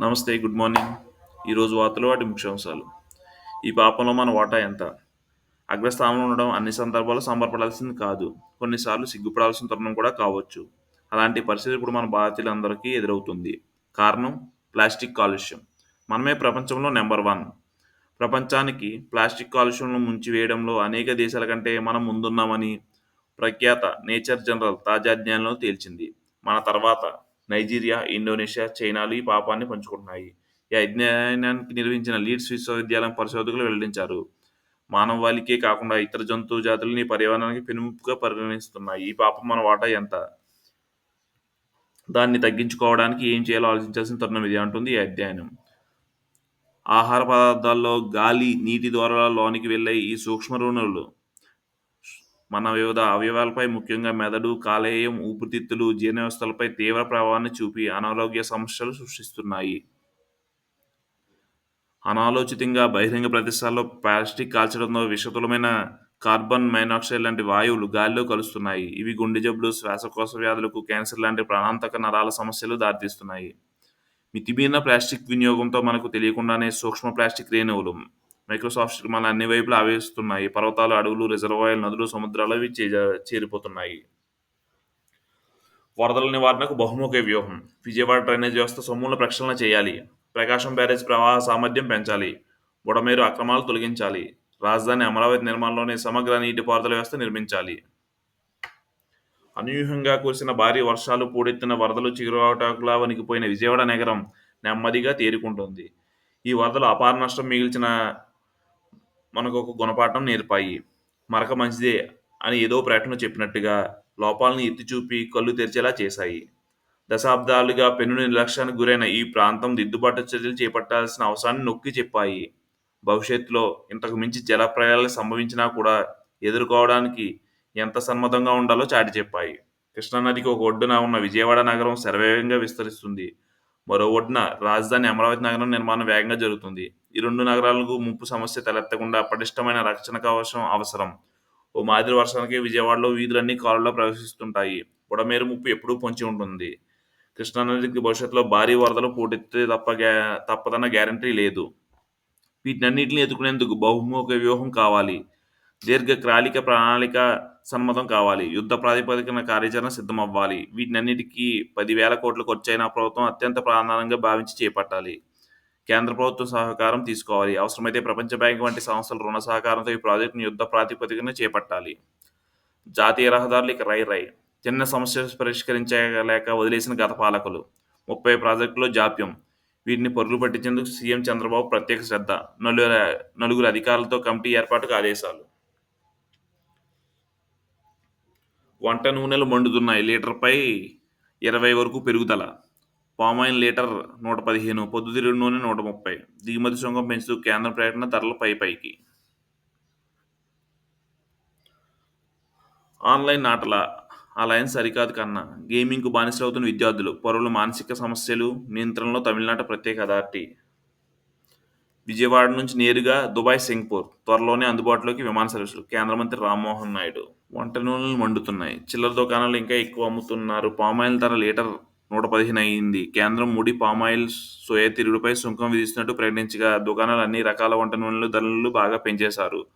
నమస్తే good morning. ఈరోజు వార్తలు వాటి ముఖ్యాంశాలు. ఈ పాపంలో మన వాటా ఎంత? అగ్రస్థానంలో ఉండడం అన్ని సందర్భాల్లో సంబరపడాల్సింది కాదు. కొన్నిసార్లు సిగ్గుపడాల్సిన తరుణం కూడా కావచ్చు. అలాంటి పరిస్థితి ఇప్పుడు మన భారతీయులందరికీ ఎదురవుతుంది. కారణం? ప్లాస్టిక్ కాలుష్యం. మనమే ప్రపంచంలో నెంబర్ వన్. ప్రపంచానికి ప్లాస్టిక్ కాలుష్యంలో ముంచివేయడంలో అనేక దేశాల కంటే మనం ముందున్నామని ప్రఖ్యాత నేచర్ జనరల్ తాజా జ్ఞానంలో తేల్చింది. మన తర్వాత నైజీరియా ఇండోనేషియా చైనాలు ఈ పాపాన్ని పంచుకుంటున్నాయి. ఈ అధ్యయనానికి నిర్వహించిన లీడ్స్ విశ్వవిద్యాలయం పరిశోధకులు వెల్లడించారు. మానవాళికే కాకుండా ఇతర జంతు జాతులని పర్యావరణానికి పెనుముప్పుగా పరిగణిస్తున్నాయి. ఈ పాపం మన వాటా ఎంత? దాన్ని తగ్గించుకోవడానికి ఏం చేయాలో ఆలోచించాల్సిన తరుణం ఇది అంటుంది ఈ అధ్యయనం. ఆహార పదార్థాల్లో గాలి నీటి ద్వారా లోనికి వెళ్ళే ఈ సూక్ష్మ రుణులు మన వివిధ అవయవాలపై ముఖ్యంగా మెదడు కాలేయం ఊపిరితిత్తులు జీర్ణ వ్యవస్థలపై తీవ్ర ప్రభావాన్ని చూపి అనారోగ్య సమస్యలు సృష్టిస్తున్నాయి. అనాలోచితంగా బహిరంగ ప్రదేశాల్లో ప్లాస్టిక్ కాల్చడంతో విషతులమైన కార్బన్ మైనాక్సైడ్ లాంటి వాయువులు గాలిలో కలుస్తున్నాయి. ఇవి గుండె జబ్బులు శ్వాసకోశ వ్యాధులకు క్యాన్సర్ లాంటి ప్రాణాంతక నరాల సమస్యలు దారితీస్తున్నాయి. మితిమీరిన ప్లాస్టిక్ వినియోగంతో మనకు తెలియకుండానే సూక్ష్మ ప్లాస్టిక్ రేణువులు మైక్రోసాఫ్ట్ మన అన్ని వైపులా ఆవేస్తున్నాయి పర్వతాలు అడవులు రిజర్వాయర్లు నదులు సముద్రాలు అవి చేరిపోతున్నాయి. వరదల నివారణకు బహుముఖ వ్యూహం. విజయవాడ డ్రైనేజ్ వ్యవస్థ సమూల ప్రక్షాళన చేయాలి. ప్రకాశం బ్యారేజ్ ప్రవాహ సామర్థ్యం పెంచాలి. బుడమేరు అక్రమాలు తొలగించాలి. రాజధాని అమరావతి నిర్మాణంలోనే సమగ్ర నీటిపారుదల వ్యవస్థ నిర్మించాలి. అనూహ్యంగా కురిసిన భారీ వర్షాలు పూడెత్తిన వరదలు చిగురాటాకులా వణికిపోయిన విజయవాడ నగరం నెమ్మదిగా తేరుకుంటుంది. ఈ వరదలు అపార నష్టం మిగిల్చిన మనకు ఒక గుణపాఠం నేర్పాయి. మరక మంచిదే అని ఏదో ప్రకటన చెప్పినట్టుగా లోపాలను ఎత్తి చూపి కళ్ళు తెరిచేలా చేశాయి. దశాబ్దాలుగా పెను నిర్లక్ష్యానికి గురైన ఈ ప్రాంతం దిద్దుబాటు చర్యలు చేపట్టాల్సిన అవసరాన్ని నొక్కి చెప్పాయి. భవిష్యత్తులో ఇంతకు మించి జలప్రయాలు సంభవించినా కూడా ఎదుర్కోవడానికి ఎంత సమ్మతంగా ఉండాలో చాటి చెప్పాయి కృష్ణానదికి ఒక ఒడ్డున ఉన్న విజయవాడ నగరం శరవేగంగా విస్తరిస్తుంది. మరో ఒడ్డున రాజధాని అమరావతి నగరం నిర్మాణం వేగంగా జరుగుతుంది. ఈ రెండు నగరాలకు ముప్పు సమస్య తలెత్తకుండా పటిష్టమైన రక్షణ కవచం అవసరం. ఓ మాదిరి వర్షానికి విజయవాడలో వీధులన్నీ కాలువలో ప్రవేశిస్తుంటాయి. బుడమేరు ముప్పు ఎప్పుడూ పొంచి ఉంటుంది. కృష్ణానదికి భవిష్యత్తులో భారీ వరదలు పోటెత్తే తప్ప గ్యా- తప్పదన్న గ్యారంటీ లేదు. వీటినన్నింటిని ఎదుర్కొనేందుకు బహుముఖ వ్యూహం కావాలి. దీర్ఘకాలిక ప్రణాళిక సమ్మతం కావాలి. యుద్ధ ప్రాతిపదికన కార్యాచరణ సిద్ధమవ్వాలి. వీటినన్నిటికీ పదివేల కోట్ల ఖర్చైన ప్రభుత్వం అత్యంత ప్రధానంగా భావించి చేపట్టాలి. కేంద్ర ప్రభుత్వం సహకారం తీసుకోవాలి. అవసరమైతే ప్రపంచ బ్యాంక్ వంటి సంస్థల రుణ సహకారంతో ఈ ప్రాజెక్టును యుద్ధ ప్రాతిపదికన చేపట్టాలి. జాతీయ రహదారులు ఇక రై రై. చిన్న సమస్యలు పరిష్కరించలేక వదిలేసిన గత పాలకులు. ముప్పై ప్రాజెక్టులో జాప్యం. వీటిని పరుగులు పట్టించేందుకు సీఎం చంద్రబాబు ప్రత్యేక శ్రద్ధ. నలుగురు నలుగురు అధికారులతో కమిటీ ఏర్పాటుకు ఆదేశాలు. వంట నూనెలు మండుతున్నాయి. లీటర్పై ఇరవై వరకు పెరుగుదల. పామాయిల్ లీటర్ నూట పదిహేను పొద్దుతిరుగు నూనె నూట ముప్పై. దిగుమతి సుంకం పెంచుతూ కేంద్ర ప్రకటన ధరలు పై పైకి. ఆన్లైన్ ఆటల అలయన్స్ సరికాదు కన్నా గేమింగ్కు బానిసలవుతున్న విద్యార్థులు పౌరుల మానసిక సమస్యలు నియంత్రణలో తమిళనాడు ప్రత్యేక అథారిటీ విజయవాడ నుంచి నేరుగా దుబాయ్ సింగపూర్ త్వరలోనే అందుబాటులోకి విమాన సర్వీసులు. కేంద్ర మంత్రి రామ్మోహన్ నాయుడు వంట నూనెలు మండుతున్నాయి. చిల్లర దుకాణాలు ఇంకా ఎక్కువ అమ్ముతున్నారు. పామాయిల్ ధర లీటర్ నూట పదిహేను అయింది. కేంద్రం ముడి పామాయిల్ సోయా తిరుగుడుపై సుంకం విధిస్తున్నట్టు ప్రకటించగా దుకాణాలు అన్ని రకాల వంట నూనెలు ధరలు బాగా పెంచేశారు.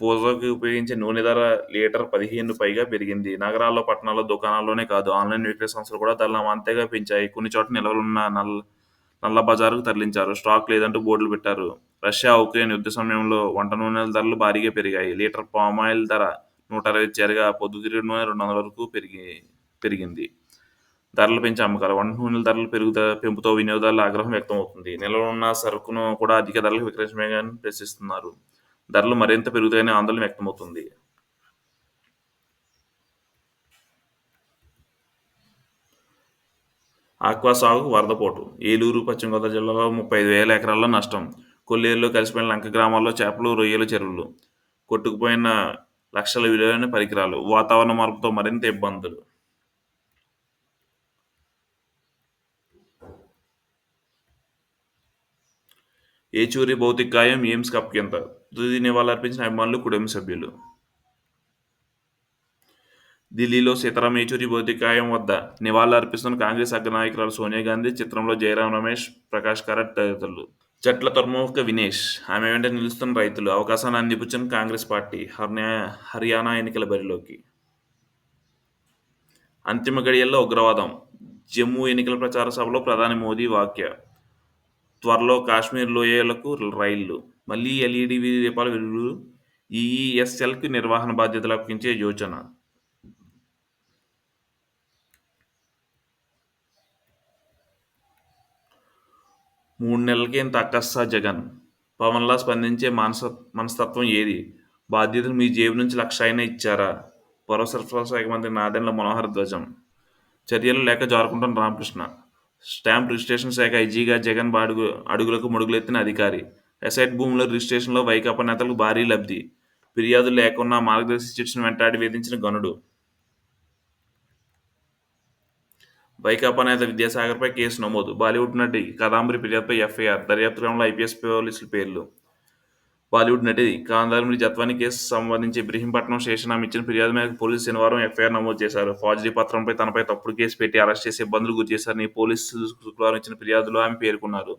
పూజకి ఉపయోగించే నూనె ధర లీటర్ పదిహేను పైగా పెరిగింది. నగరాల్లో పట్టణాల్లో దుకాణాల్లోనే కాదు ఆన్లైన్ విక్రయ సంస్థలు కూడా ధరలు అంతేగా పెంచాయి. కొన్ని చోట్ల నిల్వలున్న నల్ల నల్ల బజారుకు తరలించారు. స్టాక్ లేదంటూ బోర్డులు పెట్టారు. రష్యా ఉక్రెయిన్ యుద్ధ సమయంలో వంట నూనెల ధరలు భారీగా పెరిగాయి. లీటర్ పామాయిల్ ధర నూట అరవై చేరగా పొద్దుతిరుగుడు నూనె రెండు వందల వరకు పెరిగి పెరిగింది. ధరలు పెంచి అమ్మకాలు వంట నూనెల ధరలు పెరుగుత పెంపుతో వినియోగదారుల ఆగ్రహం వ్యక్తమవుతుంది. నిల్వ ఉన్న సరుకును కూడా అధిక ధరలకు విక్రయించమే ప్రశ్నిస్తున్నారు. ధరలు మరింత పెరుగుతాయని ఆందోళన వ్యక్తమవుతుంది. ఆక్వా సాగుకు వరదపోటు. ఏలూరు పశ్చిమ గోదావరి జిల్లాలో ముప్పై ఐదు వేల ఎకరాల్లో నష్టం. కొల్లేరులో కలిసిపోయిన లంక గ్రామాల్లో చేపలు రొయ్యల చెరువులు. కొట్టుకుపోయిన లక్షల విలువైన పరికరాలు. వాతావరణ మార్పుతో మరింత ఇబ్బందులు. ఏచూరి భౌతిక గాయం ఎయిమ్స్ కప్కెంత తుది నివాళులర్పించిన అభిమానులు కుటుంబ సభ్యులు. ఢిల్లీలో సీతారాం యేచూరి భౌతికాయం వద్ద నివాళులర్పిస్తున్న కాంగ్రెస్ అగ్రనాయకురాలు సోనియా గాంధీ చిత్రంలో జయరాం రమేష్ ప్రకాష్ కరట్ తదితరులు. చెట్ల తుర్ముక వినేష్ ఆమె వెంట నిలుస్తున్న రైతులు అవకాశాన్ని అందిపుచ్చిన కాంగ్రెస్ పార్టీ హర్యా హర్యానా ఎన్నికల బరిలోకి. అంతిమ గడియల్లో ఉగ్రవాదం. జమ్మూ ఎన్నికల ప్రచార సభలో ప్రధాని మోదీ వాక్య త్వరలో కాశ్మీర్ లోయలకు రైళ్ళు. మళ్ళీ ఎల్ఈడి వీధి దీపాల వెలుగులు ఈఈఎస్ఎల్కి నిర్వహణ బాధ్యతలు అప్పగించే యోచన. మూడు నెలలకి ఇంత అక్కస్సా జగన్. పవన్లా స్పందించే మనస మనస్తత్వం ఏది? బాధ్యతలు మీ జేబు నుంచి లక్ష అయినా ఇచ్చారా? పౌర సరఫరా శాఖ మంత్రి నాదెండ్ల మనోహర్ ధ్వజం. చర్యలు లేక జారుకుంటున్న రామకృష్ణ. స్టాంప్ రిజిస్ట్రేషన్ శాఖ ఐజీగా జగన్ బాడుగు అడుగులకు మడుగులెత్తిన అధికారి. ఎసైట్ భూముల రిజిస్ట్రేషన్లో వైకాపా నేతలకు భారీ లబ్ధి. ఫిర్యాదులు లేకున్నా మార్గదర్శి చిట్స్ను వెంటాడి వేధించిన గనుడు. వైకాపా నేత విద్యాసాగర్పై కేసు నమోదు. బాలీవుడ్ నటి కాదాంబరి ఫిర్యాదుపై ఎఫ్ఐఆర్. దర్యాప్తు క్రమంలో ఐపీఎస్ పోలీసుల పేర్లు. బాలీవుడ్ నటి కాదాంబరి జత్వాని కేసు సంబంధించి ఇబ్రహీంపట్నం శేషనామ ఇచ్చిన ఫిర్యాదు మేరకు పోలీసులు శనివారం ఎఫ్ఐఆర్ నమోదు చేశారు. ఫార్జరీ పత్రంపై తనపై తప్పుడు కేసు పెట్టి అరెస్ట్ చేసి ఇబ్బందులు గురి చేశారని పోలీసులు శుక్రవారం ఇచ్చిన ఫిర్యాదులో ఆమె పేర్కొన్నారు.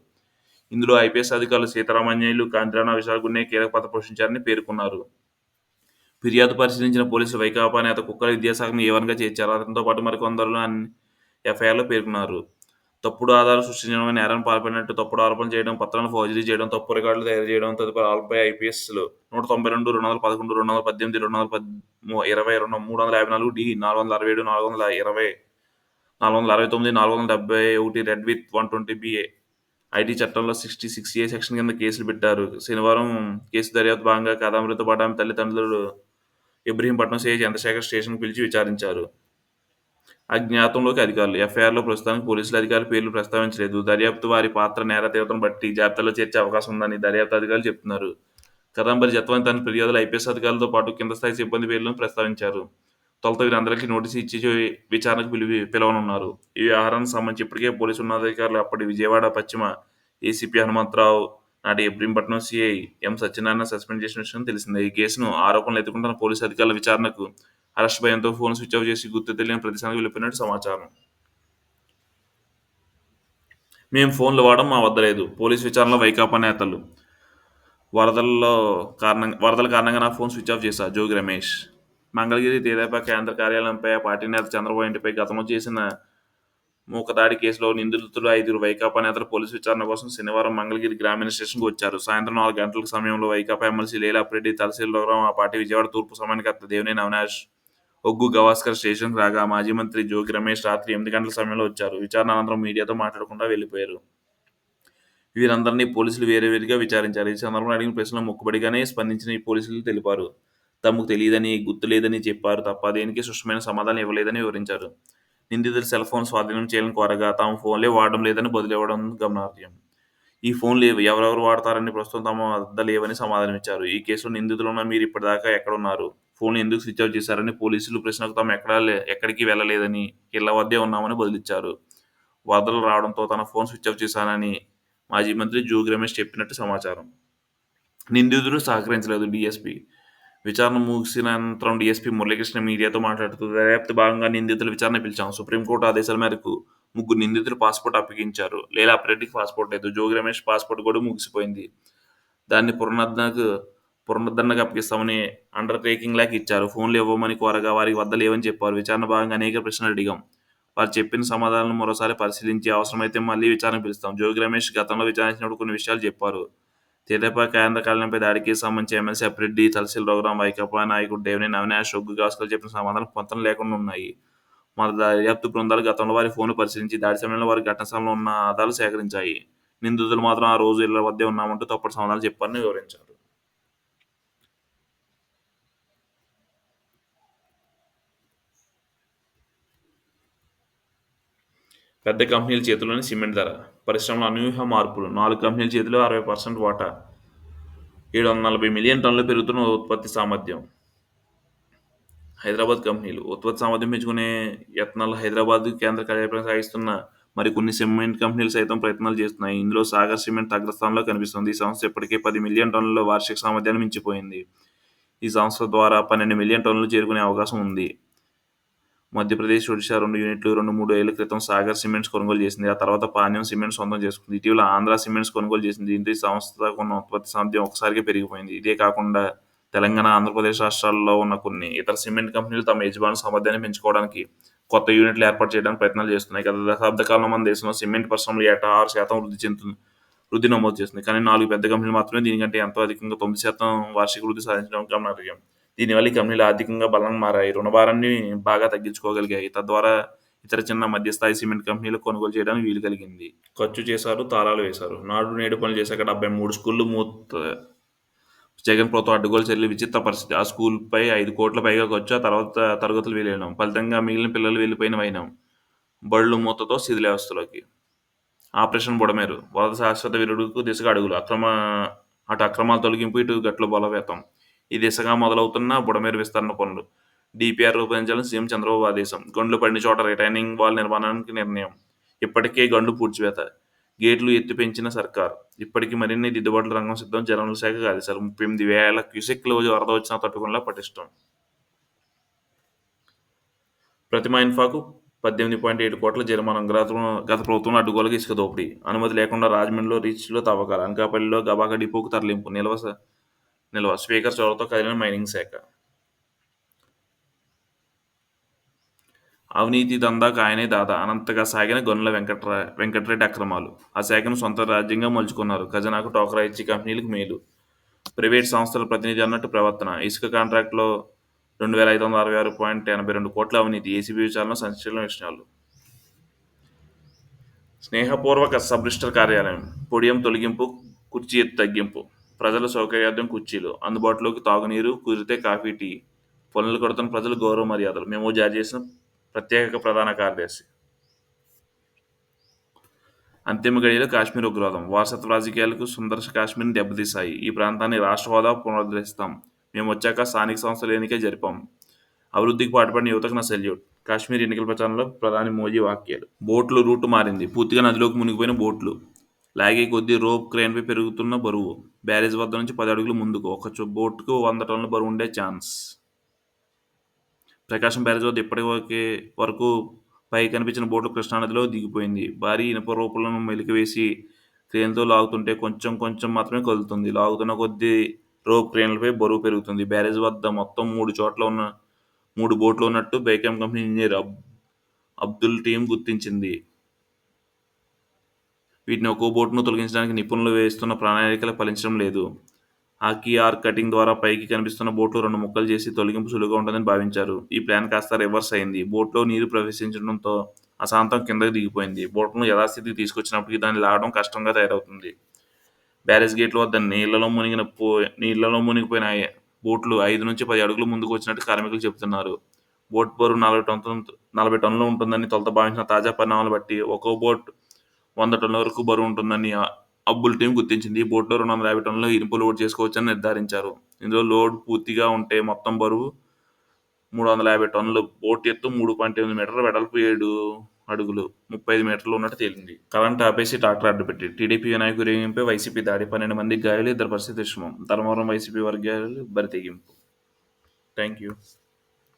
ఇందులో ఐపీఎస్ అధికారులు సీతారామన్యాయులు కాంతిరాణ విశాల్ గున్నే కీలక పాత్ర పోషించారని పేర్కొన్నారు. ఫిర్యాదు పరిశీలించిన పోలీసులు వైకాపా నేత కుక్కల విద్యాసాగర్ని ఏవన్గా చేర్చారు? అతనితో పాటు మరికొందరు ఎఫ్ఐఆర్లో పేర్కొన్నారు. తప్పుడు ఆధారాలు సృష్టించడం నేరం పాల్పడినట్టు తప్పుడు ఆరోపణలు చేయడం పత్రాలను ఫోర్జరీ చేయడం తప్పు రికార్డులు తయారు చేయడం తదుపరి ఆల్పై ఐపీఎస్లు నూట తొంభై రెండు రెండు వందల పదకొండు రెండు వందల పద్దెనిమిది రెండు వందల పద్ ఇరవై రెండు మూడు వందల యాభై నాలుగు డి నాలుగు వందల అరవై ఏడు నాలుగు వందల ఇరవై నాలుగు వందల అరవై తొమ్మిది నాలుగు వందల డెబ్బై ఒకటి read with one twenty B A IT చట్టంలో సిక్స్టీ సిక్స్ ఏ సెక్షన్ కింద కేసులు పెట్టారు. శనివారం కేసు దర్యాప్తు భాగంగా కాదాంబరితో పాటు ఆమె తల్లిదండ్రులు ఇబ్రహీంపట్నం సిఐ చంద్రశేఖర్ స్టేషన్కి పిలిచి విచారించారు. అజ్ఞాతంలోకి అధికారులు ఎఫ్ఐఆర్లో ప్రస్తుతానికి పోలీసుల అధికారుల పేర్లు ప్రస్తావించలేదు. దర్యాప్తు వారి పాత్ర నేర తీవ్రతను బట్టి జాబితాలో చేర్చే అవకాశం ఉందని దర్యాప్తు అధికారులు చెప్తున్నారు. కదంబరి జత్వాని తన ఫిర్యాదులు ఐపీఎస్ అధికారులతో పాటు కింద స్థాయి సిబ్బంది పేర్లను ప్రస్తావించారు. తొలత వీరందరికీ నోటీసు ఇచ్చి విచారణకు పిలివి పిలవనున్నారు. ఈ వ్యవహారానికి సంబంధించి ఇప్పటికే పోలీసు ఉన్నతాధికారులు అప్పటి విజయవాడ పశ్చిమ ఏసీపీ హనుమంతరావు నాటి Ibrahimpatnam CI M Satyanarayana suspend చేసిన విషయం తెలిసిందే. ఈ కేసును ఆరోపణలు ఎదుర్కొంటున్న పోలీసు అధికారుల విచారణకు అరెస్ట్ భయంతో ఫోన్ స్విచ్ ఆఫ్ చేసి గుర్తు తెలియని ప్రదేశానికి వెళ్ళిపోయినట్టు సమాచారం. మేము ఫోన్లు వాడడం మా వద్ద లేదు. పోలీస్ విచారణలో వైకాపా నేతలు వరదల్లో కారణంగా వరదల కారణంగా నా ఫోన్ స్విచ్ ఆఫ్ చేశా. జోగి రమేష్. మంగళగిరి తెదేపా కేంద్ర కార్యాలయంపై ఆ పార్టీ నేత చంద్రబాబు ఇంటిపై గతంలో చేసిన మూకదాడి కేసులో నిందితులు ఐదుగురు వైకాపా నేతలు పోలీసు విచారణ కోసం శనివారం మంగళగిరి గ్రామీణ స్టేషన్కు వచ్చారు. సాయంత్రం నాలుగు గంటల సమయంలో వైకాపా ఎమ్మెల్సీ లీలాప్రెడ్డి తహసీల్దారం ఆ పార్టీ విజయవాడ తూర్పు సమానికర్త దేవినేని అవినాష్ ఒగ్గు గవాస్కర్ స్టేషన్ రాగా మాజీ మంత్రి జోగి రమేష్ రాత్రి ఎనిమిది గంటల సమయంలో వచ్చారు. విచారణ అనంతరం మీడియాతో మాట్లాడకుండా వెళ్ళిపోయారు. వీరందరినీ పోలీసులు వేరేవేరుగా విచారించారు. ఈ సందర్భంలో అడిగిన ప్రశ్నలు మొక్కుబడిగానే స్పందించిన ఈ పోలీసులు తెలిపారు. తమకు తెలియదని గుర్తు లేదని చెప్పారు తప్ప దేనికి స్పష్టమైన సమాధానం ఇవ్వలేదని వివరించారు. నిందితులు సెల్ ఫోన్ స్వాధీనం చేయాలని కోరగా తాము ఫోన్లే వాడడం లేదని బదిలివ్వడం గమనార్హం. ఈ ఫోన్లు ఎవరెవరు వాడతారని ప్రస్తుతం తమ వద్ద లేవని సమాధానం ఇచ్చారు. ఈ కేసులో నిందితులు ఉన్న మీరు ఇప్పటిదాకా ఎక్కడ ఉన్నారు? ఫోన్ ఎందుకు స్విచ్ ఆఫ్ చేశారని పోలీసులు ప్రశ్నకు తాము ఎక్కడ ఎక్కడికి వెళ్ళలేదని ఇళ్ళ వద్దే ఉన్నామని బదిలిచ్చారు. వరదలు రావడంతో తన ఫోన్ స్విచ్ ఆఫ్ చేశానని మాజీ మంత్రి జోగి రమేష్ చెప్పినట్టు సమాచారం. నిందితుడు సహకరించలేదు డిఎస్పీ విచారణ ముగిసిన అనంతరం డిఎస్పీ మురళీకృష్ణ మీడియాతో మాట్లాడుతూ దర్యాప్తు భాగంగా నిందితుల విచారణ పిలిచాం సుప్రీంకోర్టు ఆదేశాల మేరకు ముగ్గురు నిందితులు పాస్పోర్ట్ అప్పగించారు. లేలాప్రెడ్డికి పాస్పోర్ట్ లేదు. జోగి రమేష్ పాస్పోర్ట్ కూడా ముగిసిపోయింది. దాన్ని పునరుద్ధరణకు పునరుద్ధరణకు అప్పగిస్తామని అండర్టేకింగ్ లాక్ ఇచ్చారు. ఫోన్లు ఇవ్వమని కోరగా వారికి వద్ద లేవని చెప్పారు. విచారణ భాగంగా అనేక ప్రశ్నలు అడిగాం. వారు చెప్పిన సమాధానాలను మరోసారి పరిశీలించి అవసరమైతే మళ్ళీ విచారణ పిలుస్తాం. జోగి రమేష్ గతంలో విచారించినప్పుడు కొన్ని విషయాలు చెప్పారు. తెదేపా కేంద్ర కార్యాలయంపై దాడికి సంబంధించి ఎమ్మెల్సీ అప్రెడ్డి తలసిల్ రఘురాం వైకపా నాయకుడు దేవినేని అవినాష్ ఒగ్గు గాస్కర్ చెప్పిన సమాధానం పొంతం లేకుండా ఉన్నాయి. మన దర్యాప్తు బృందాలు గతంలో వారి ఫోన్ పరిశీలించి దాడి సమయంలో వారి ఘటన స్థలంలో ఉన్న ఆధారాలు సేకరించాయి. నిందితులు మాత్రం ఆ రోజు ఇళ్ళ వద్దే ఉన్నామంటూ తప్పుడు సమాధానం చెప్పారని వివరించారు. పెద్ద కంపెనీల చేతిలోని సిమెంట్ ధర. పరిశ్రమలో అనూహ్య మార్పులు. నాలుగు కంపెనీల చేతిలో అరవై పర్సెంట్ వాటా. ఏడు వందల నలభై మిలియన్ టన్నులు పెరుగుతున్న ఉత్పత్తి సామర్థ్యం. హైదరాబాద్ కంపెనీలు. ఉత్పత్తి సామర్థ్యం పెంచుకునే యత్నాలు హైదరాబాద్ కేంద్ర కార్యాలయం సాగిస్తున్న మరికొన్ని సిమెంట్ కంపెనీలు సైతం ప్రయత్నాలు చేస్తున్నాయి. ఇందులో సాగర్ సిమెంట్ అగ్రస్థానంలో కనిపిస్తుంది. ఈ సంస్థ ఇప్పటికే పది మిలియన్ టన్నుల వార్షిక సామర్థ్యాన్ని మించిపోయింది. ఈ సంస్థ ద్వారా పన్నెండు మిలియన్ టన్నులు చేరుకునే అవకాశం ఉంది. మధ్యప్రదేశ్, ఒడిశా రెండు యూనిట్లు 2, 3 ఏళ్ళ క్రితం సాగర్ సిమెంట్స్ కొనుగోలు చేసింది. ఆ తర్వాత పాన్యం సిమెంట్స్ సొంతం చేసుకుంది. ఇటీవల ఆంధ్ర సిమెంట్స్ కొనుగోలు చేసింది. దీంతో ఈ సంస్థకున్న ఉత్పత్తి సామర్థ్యం ఒకసారిగా పెరిగిపోయింది. ఇదే కాకుండా తెలంగాణ, ఆంధ్రప్రదేశ్ రాష్ట్రాల్లో ఉన్న కొన్ని ఇతర సిమెంట్ కంపెనీలు తమ యజమానుల సామర్థ్యాన్ని పెంచుకోవడానికి కొత్త యూనిట్లు ఏర్పాటు చేయడానికి ప్రయత్నాలు చేస్తున్నాయి. గత దశాబ్ద కాలంలో మన దేశంలో సిమెంట్ పరిశ్రమలు ఏటా ఆరు శాతం వృద్ధి చెందుతుంది వృద్ధి నమోదు చేస్తుంది. కానీ నాలుగు పెద్ద కంపెనీలు మాత్రమే దీనికంటే ఎంతో అధికంగా తొమ్మిది శాతం వార్షిక వృద్ధి సాధించడం గమనార్హం. దీనివల్ల ఈ కంపెనీలు ఆర్థికంగా బలంగా మారాయి, రుణభారాన్ని బాగా తగ్గించుకోగలిగాయి. తద్వారా ఇతర చిన్న, మధ్యస్థాయి సిమెంట్ కంపెనీలు కొనుగోలు చేయడానికి వీలు కలిగింది. ఖర్చు చేశారు, తాళాలు వేశారు. నాడు నేడు పనులు చేశాక డెబ్బై మూడు స్కూళ్ళు మూత జగన్ ప్రభుత్వం అడ్డుగోలు చర్యలు విచిత్ర పరిస్థితి. ఆ స్కూల్పై ఐదు కోట్ల పైగా ఖర్చు, ఆ తర్వాత తరగతులు వెళ్ళినాం ఫలితంగా మిగిలిన పిల్లలు వెళ్ళిపోయిన వైనాం బళ్ళు మూతతో శిథిలావస్థలోకి. ఆపరేషన్ బుడమేరు. వరద శాశ్వత విరుడుకు దిశగా అడుగులు. అక్రమ అటు అక్రమాల తొలగింపు, ఇటు గట్ల బలవేతం ఈ దిశగా మొదలవుతున్న బుడమేరు విస్తరణ పనులు. డిపిఆర్ రూపొందించాలని సీఎం చంద్రబాబు ఆదేశం. గండ్లు పడిన చోట రిటైనింగ్ వాల్ నిర్మాణానికి నిర్ణయం. ఇప్పటికే గండ్లు పూడ్చివేత. గేట్లు ఎత్తి పెంచిన సర్కార్. ఇప్పటికి మరిన్ని దిద్దుబాట్ల రంగం సిద్ధం జలవనరుల శాఖకు ఆదేశాలు. ముప్పై ఎనిమిది వేల క్యూసెక్కుల వరద వచ్చినా తట్టుకుండా పటిష్టం. ప్రతిమ ఇన్ఫాకు పద్దెనిమిది పాయింట్ ఏడు కోట్ల జరిమానం గత గత ప్రభుత్వం అడ్డగోలుగా ఇసుక దోపిడీ. అనుమతి లేకుండా రాజమండ్రిలో రీచ్లో తవ్వకాలు. అనకాపల్లిలో గబాగా డిపోకు తరలింపు. నిల్వ నిల్వ స్పీకర్ చొరవతో కదిలిన మైనింగ్ శాఖ. అవినీతి దందాకు ఆయనే దాదా అనంతగా సాగిన గనుల వెంకట్రా వెంకటరెడ్డి అక్రమాలు. ఆ శాఖను సొంత రాజ్యంగా మలుచుకున్నారు. ఖజానాకు టోకరా ఇచ్చి కంపెనీలకు మేలు. ప్రైవేట్ సంస్థల ప్రతినిధి అన్నట్టు ప్రవర్తన. ఇసుక కాంట్రాక్ట్లో రెండు వేల ఐదు వందల అరవై ఆరు పాయింట్ ఎనభై రెండు కోట్ల అవినీతి. ఏసీబీ విచారణ సంచలన విషయాలు. స్నేహపూర్వక సబ్ కార్యాలయం. పొడియం తొలగింపు, కుర్చీ ఎత్తు తగ్గింపు. ప్రజల సౌకర్యార్థం కుర్చీలు. అందుబాటులోకి తాగునీరు, కుదిరితే కాఫీ, టీ. పనులు కడుతున్న ప్రజలు గౌరవ మర్యాదలు. మేము జారీ చేసిన ప్రత్యేక ప్రధాన కార్యదర్శి. అంతిమ గడియలో కాశ్మీర్ ఉగ్రవాదం. వారసత్వ రాజకీయాలకు సుందర కాశ్మీర్ని దెబ్బతీశాయి. ఈ ప్రాంతాన్ని రాష్ట్ర హోదా పునరుద్ధరిస్తాం. మేము వచ్చాక స్థానిక సంస్థల ఎన్నికే జరిపాం. అభివృద్ధికి పాటుపడిన యువతకు నా సెల్యూట్. కాశ్మీర్ ఎన్నికల ప్రచారంలో ప్రధాని మోదీ వాక్యాలు బోట్లు రూట్ మారింది. పూర్తిగా నదిలోకి మునిగిపోయిన బోట్లు. లాగే కొద్దీ రోప్ క్రేన్పై పెరుగుతున్న బరువు. బ్యారేజ్ వద్ద నుంచి పది అడుగులు ముందుకు. ఒక బోట్కు వంద టన్నుల బరువు ఉండే ఛాన్స్. ప్రకాశం బ్యారేజ్ వద్ద ఇప్పటివరకే వరకు పై కనిపించిన బోటు కృష్ణానదిలో దిగిపోయింది. భారీ ఇనుప రూపులను మెలికివేసి క్రేన్తో లాగుతుంటే కొంచెం కొంచెం మాత్రమే కదులుతుంది. లాగుతున్న కొద్దీ రోప్ క్రేన్లపై బరువు పెరుగుతుంది. బ్యారేజ్ వద్ద మొత్తం మూడు చోట్ల ఉన్న మూడు బోట్లు ఉన్నట్టు బైకామ్ కంపెనీ ఇంజనీర్ అబ్ అబ్దుల్ టీం గుర్తించింది. వీటిని ఒక్కో బోటును తొలగించడానికి నిపుణులు వేస్తున్న ప్రణాళికలు ఫలించడం లేదు. ఆకీ ఆర్ కటింగ్ ద్వారా పైకి కనిపిస్తున్న బోట్లు రెండు ముక్కలు చేసి తొలగింపు సులువుగా ఉంటుందని భావించారు. ఈ ప్లాన్ కాస్త రివర్స్ అయింది. బోట్లో నీరు ప్రవేశించడంతో అశాంతం కిందకు దిగిపోయింది. బోట్ను యథాస్థితికి తీసుకొచ్చినప్పటికీ దాన్ని లాగడం కష్టంగా తయారవుతుంది. బ్యారేజ్ గేట్ల వద్ద నీళ్ళలో మునిగిన పో నీళ్ళలో మునిగిపోయిన బోట్లు ఐదు నుంచి పది అడుగులు ముందుకు వచ్చినట్టు కార్మికులు చెబుతున్నారు. బోట్ బరువు నలభై టన్ను నలభై టన్నులు ఉంటుందని తొలత భావించిన తాజా పరిణామాలు బట్టి ఒక్కో బోట్ వంద టన్నుల వరకు బరువు ఉంటుందని అబ్బుల్ టీం గుర్తించింది. ఈ బోట్లో రెండు వందల యాభై టన్నుల ఇనుపు లోడ్ చేసుకోవచ్చని నిర్ధారించారు. ఇందులో లోడ్ పూర్తిగా ఉంటే మొత్తం బరువు మూడు వందల యాభై టన్నులు. బోట్ ఎత్తు మూడు పాయింట్ ఎనిమిది మీటర్లు వెడల్పు ఏడు అడుగులు ముప్పై ఐదు మీటర్లు ఉన్నట్టు తేలింది. కరెంట్ ఆపేసి ట్రాక్టర్ అడ్డుపెట్టి టీడీపీ నాయకుడి ఊరేగింపుపై వైసీపీ దాడి. పన్నెండు మందికి గాయాలు, ఇద్దరి పరిస్థితి విషమం. ధర్మవరం వైసీపీ వర్గాలు బరితెగింపు. Thank you